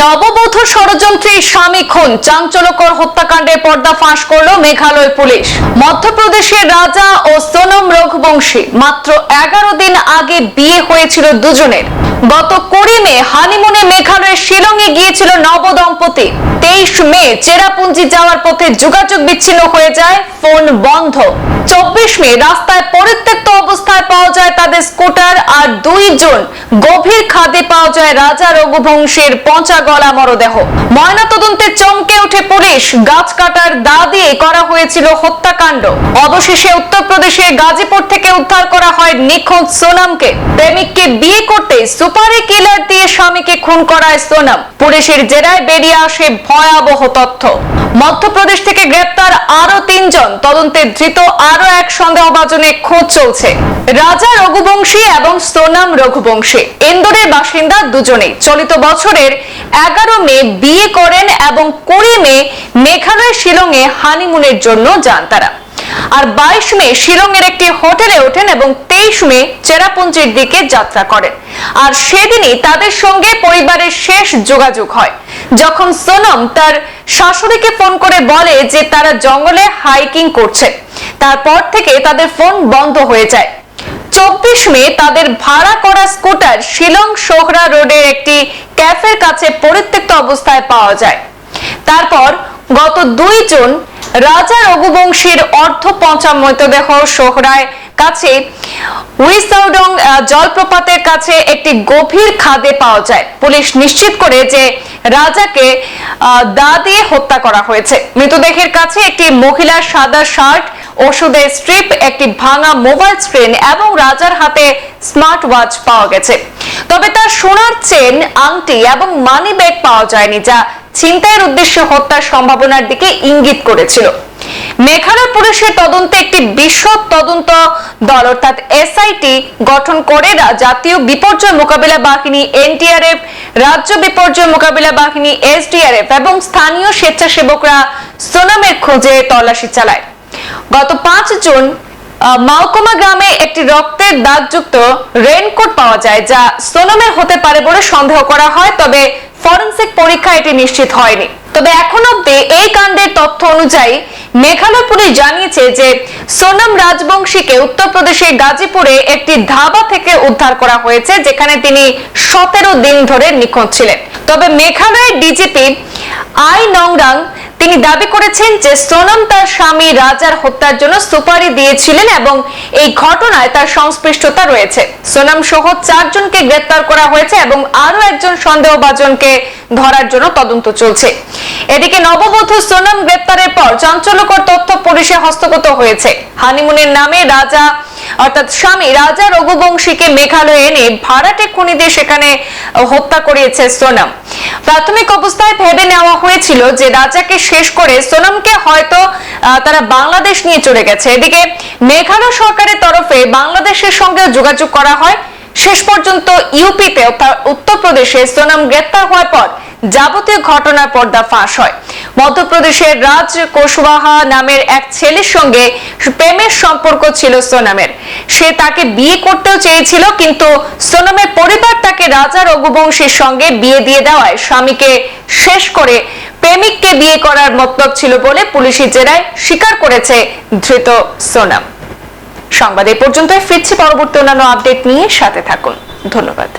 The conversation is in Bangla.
নববধূ ষড়যন্ত্রী স্বামী খুন। চাঞ্চল্যকর হত্যাকাণ্ডে পর্দা ফাঁস করল মেঘালয় পুলিশ। মধ্যপ্রদেশের রাজা ও সোনম রঘুবংশী। মাত্র এগারো দিন আগে বিয়ে হয়েছিল দুজনের। গত কুড়ি মে হানিমুনে মেঘালয়ের গিয়েছিল নবদম্পতি। তেইশ মে চেরাপুঞ্জি যাওয়ার পথে যোগাযোগ বিচ্ছিন্ন হয়ে যায়, ফোন বন্ধ। চব্বিশ মে রাস্তায় পরিত্যক্ত অবস্থায় পাওয়া যায় তাদের স্কুটার আর দুইজন গভীর খাদে পাওয়া যায় রাজা রঘুবংশের পচা গলা মরদেহ। ময়নাতদন্তে চমকে ওঠে পুলিশ। গাছ কাটার দা দিয়ে করা হয়েছিল হত্যাকাণ্ড। অবশেষে উত্তরপ্রদেশের গাজীপুর থেকে উদ্ধার করা হয় নিখোঁজ সোনামকে। প্রেমিককে বিয়ে করতে সুপারি কিলার দিয়ে স্বামীকে খুন করায় সোনাম। পুলিশের জেরায় বেরিয়ে আসে ভয়াবহ তথ্য। মধ্যপ্রদেশ থেকে গ্রেপ্তার আরও তিনজন। তদন্তে ধৃত আরও এক সন্দেহভাজনে খোঁজ চলছে। রাজা রঘুবংশী এবং সোনাম রঘুবংশী। ইন্দোরের বাসিন্দা দুজনেই। চলিত বছরের এগারো মে বিয়ে করেন এবং কুড়ি মে মেঘালয় শিলংয়ে হানিমুনের জন্য যান তারা। আর বাইশ মে শিলংয়ের একটি হোটেলে ওঠেন এবং তেইশ মে চেরাপুঞ্জির দিকে যাত্রা করেন। আর সেদিনই তাদের সঙ্গে পরিবারের শেষ যোগাযোগ হয়। যখন সোনম তার শাশুড়িকে ফোন করে বলে যে তারা জঙ্গলে হাইকিং করছে, তারপর থেকে তাদের ফোন বন্ধ হয়ে যায়। চব্বিশ মে তাদের ভাড়া করা স্কুটার শিলং সোহরা রোডের একটি ক্যাফের কাছে পরিত্যক্ত অবস্থায় পাওয়া যায়। তারপর গত দুই জুন রাজা রঘুবংশীর অর্ধ পঞ্চম মৃতদেহ সোহরায় কাছে উইসাউডং জলপ্রপাতের কাছে একটি গভীর খাদে পাওয়া যায়। পুলিশ নিশ্চিত করে যে রাজাকে দা দিয়ে হত্যা করা হয়েছে। মৃতদেহের কাছে একটি মহিলার সাদা শার্ট, ওষুধের স্ট্রিপ, একটি ভাঙা মোবাইল স্ক্রিন এবং রাজার হাতে স্মার্ট ওয়াচ পাওয়া গেছে। তবে তার সোনার চেন, আংটি এবং মানি ব্যাগ পাওয়া যায়নি, যা ছিনতাইয়ের উদ্দেশ্যে হত্যার সম্ভাবনার দিকে ইঙ্গিত করেছিল। মেঘালয় পুলিশের তদন্তে একটি বিশদ তদন্ত দল, অর্থাৎ এসআইটি গঠন করে জাতীয় বিপর্যয় মোকাবিলা বাহিনী এনটিআরএফ রাজ্য বিপর্যয় মোকাবিলা বাহিনী এসডিআরএফ এবং স্থানীয় স্বেচ্ছাসেবকরা সোনামের খোঁজে তল্লাশি চালায়। গত পাঁচ জুন মাওকমা গ্রামে একটি রক্তের দাগযুক্ত রেনকোট পাওয়া যায়, যা সোনমের হতে পারে বলে সন্দেহ করা হয়, তবে ফরেনসিক পরীক্ষা এটি নিশ্চিত হয়নি। তবে এখন অব্দি এই কাণ্ডের তথ্য অনুযায়ী, মেঘালয় পুলিশ জানিয়েছে যে সোনম রাজবংশীকে উত্তরপ্রদেশের গাজীপুরে একটি ধাবা থেকে উদ্ধার করা হয়েছে, যেখানে তিনি সতেরো দিন ধরে নিখোঁজ ছিলেন। তবে মেঘালয়ের ডিজিপি আই নংরাং তিনি দাবি করেছেন যে সোনম তার স্বামী রাজার হত্যার জন্য সুপারি দিয়েছিলেন এবং এই ঘটনায় তার সংশ্লিষ্টতা রয়েছে। সোনম সহ চারজনকে গ্রেপ্তার করা হয়েছে এবং আরও একজন সন্দেহভাজনকে ধরার জন্য তদন্ত চলছে। এদিকে নববধূ সোনম গ্রেপ্তারের পর চাঞ্চল্যকর তথ্য পুলিশে হস্তগত হয়েছে। হানিমুনের নামে রাজা, অর্থাৎ স্বামী রাজা রঘুবংশীকে মেঘালয়ে এনে ভাড়াটে খুনি দিয়ে সেখানে হত্যা করিয়েছে সোনম। প্রাথমিক অবস্থায় ভেবে নেওয়া হয়েছিল যে রাজাকে শেষ করে সোনামকে হয়তো তারা বাংলাদেশ নিয়ে চলে গেছে। এদিকে মেঘালয় সরকারের তরফে বাংলাদেশের সঙ্গে যোগাযোগ করা হয়। শেষ পর্যন্ত ইউপিতে অর্থাৎ উত্তরপ্রদেশে সোনাম গ্রেপ্তার হওয়ার পর যাবতীয় ঘটনার পর্দা ফাঁস হয়। মধ্যপ্রদেশের রাজ কোশওয়াহা নামের এক ছেলের সঙ্গে প্রেমের সম্পর্ক ছিল সোনামের। সে তাকে বিয়ে করতেও চেয়েছিল, কিন্তু সোনামের পরিবার তাকে রাজা রঘুবংশীর সঙ্গে বিয়ে দিয়ে দেওয়ায় স্বামীকে শেষ করে প্রেমিককে বিয়ে করার মতলব ছিল বলে পুলিশি জেরায় স্বীকার করেছে ধৃত সোনাম। সংবাদ এ পর্যন্তই ফিরছি। পরবর্তী অন্যান্য আপডেট নিয়ে সাথে থাকুন। ধন্যবাদ।